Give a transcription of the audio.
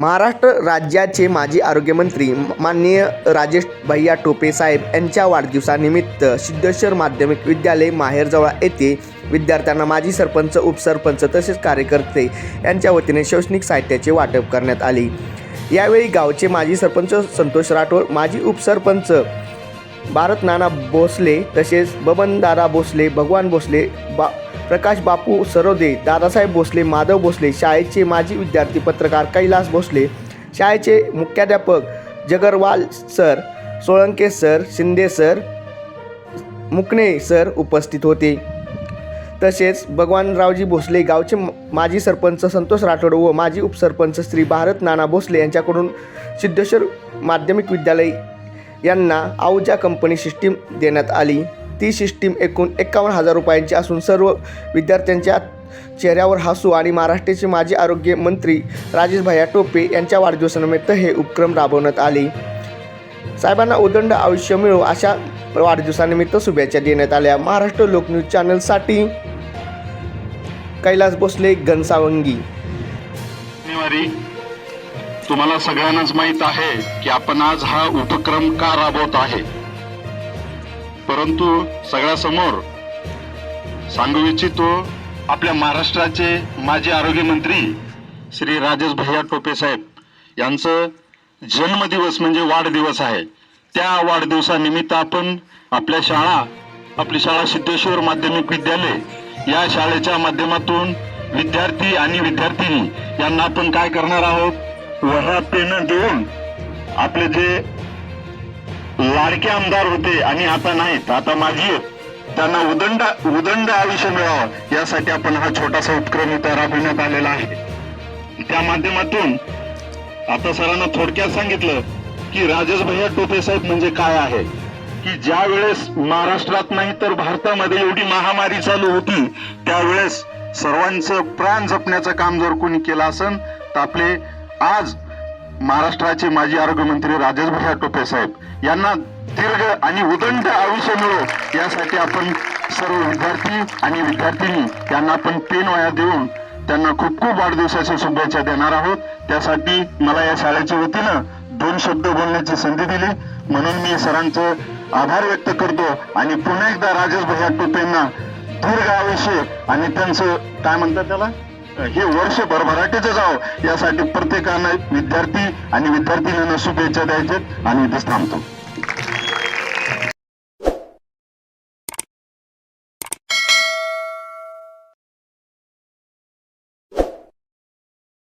महाराष्ट्र राज्याचे माजी आरोग्यमंत्री माननीय राजेश भैया टोपे साहेब यांच्या वाढदिवसानिमित्त सिद्धेश्वर माध्यमिक विद्यालय माहेरजवळ येथे विद्यार्थ्यांना माजी सरपंच उपसरपंच तसेच कार्यकर्ते यांच्या वतीने शैक्षणिक साहित्याचे वाटप करण्यात आले. यावेळी गावचे माजी सरपंच संतोष राठोड माजी उपसरपंच भारत नाना भोसले तसेच बबनदारा भोसले भगवान भोसले बा प्रकाश बापू सरोदे दादासाहेब भोसले माधव भोसले शाळेचे माजी विद्यार्थी पत्रकार कैलास भोसले शाळेचे मुख्याध्यापक Jagarwal sir Solanke sir Shinde sir मुकणे सर उपस्थित होते. तसेच भगवानरावजी भोसले गावचे माजी सरपंच संतोष राठोड व माजी उपसरपंच श्री भारत नाना भोसले यांच्याकडून सिद्धेश्वर माध्यमिक विद्यालय यांना आऊजा कंपनी सिस्टीम देण्यात आली. ती सिस्टीम एकूण एकावन्न हजार रुपयांची असून सर्व विद्यार्थ्यांच्या चेहऱ्यावर हसू आणि महाराष्ट्राचे माजी आरोग्य मंत्री राजेश भैया टोपे यांच्या वाढदिवसानिमित्त हे उपक्रम राबवण्यात आले. साहेबांना उदंड आयुष्य मिळो अशा वाढदिवसानिमित्त शुभेच्छा देण्यात आल्या. महाराष्ट्र लोकन्यूज चॅनलसाठी कैलास भोसले घनसावंगी. तुम्हाला सगळ्यांनाच माहीत आहे की आपण आज हा उपक्रम का राबवत आहे? परंतु सगळ्यासमोर सांगू इच्छितो आपल्या महाराष्ट्राचे माजी आरोग्यमंत्री श्री राजेश भैया टोपे साहेब यांचं जन्मदिवस म्हणजे वाढदिवस आहे. त्या वाढदिवसानिमित्त आपण आपल्या शाळा आपली शाळा सिद्धेश्वर माध्यमिक विद्यालय या शाळेच्या माध्यमातून विद्यार्थी आणि विद्यार्थिनी यांना आपण काय करणार आहोत? वह्या पेन देऊन आपले जे लाडके आमदार होते आणि आता नाहीत. आता माझी आहेत. त्यांना उदंड उदंड आयुष्य मिळावं. यासाठी आपण हा छोटासा उपक्रम इथं राबविण्यात आलेला आहे. त्या माध्यमातून आता सरांना थोडक्यात सांगितलं की राजेश भैया टोपे साहेब म्हणजे काय आहे? की ज्या वेळेस महाराष्ट्रात नाही तर भारतामध्ये एवढी महामारी चालू होती त्यावेळेस सर्वांचं प्राण जपण्याचं काम जर कोणी केलं असेल तर आपले आज महाराष्ट्राचे माजी आरोग्यमंत्री राजेश भैया टोपे साहेब यांना दीर्घ आणि उदंड आयुष्य मिळो यासाठी आपण सर्व विद्यार्थी आणि विद्यार्थिनी यांना आपण पेन वाया देऊन त्यांना खूप खूप वाढदिवसाच्या शुभेच्छा देणार आहोत. त्यासाठी मला या शाळेच्या वतीनं दोन शब्द बोलण्याची संधी दिली. म्हणून मी सरांचं आभार व्यक्त करतो आणि पुन्हा एकदा राजेश भैया टोपेंना दीर्घ आयुष्य आणि त्यांचं काय म्हणतात त्याला? हे वर्ष भरभराटीचं जावं यासाठी प्रत्येकानं विद्यार्थी आणि विद्यार्थिनींना शुभेच्छा द्यायचे आणि इथेच थांबतो.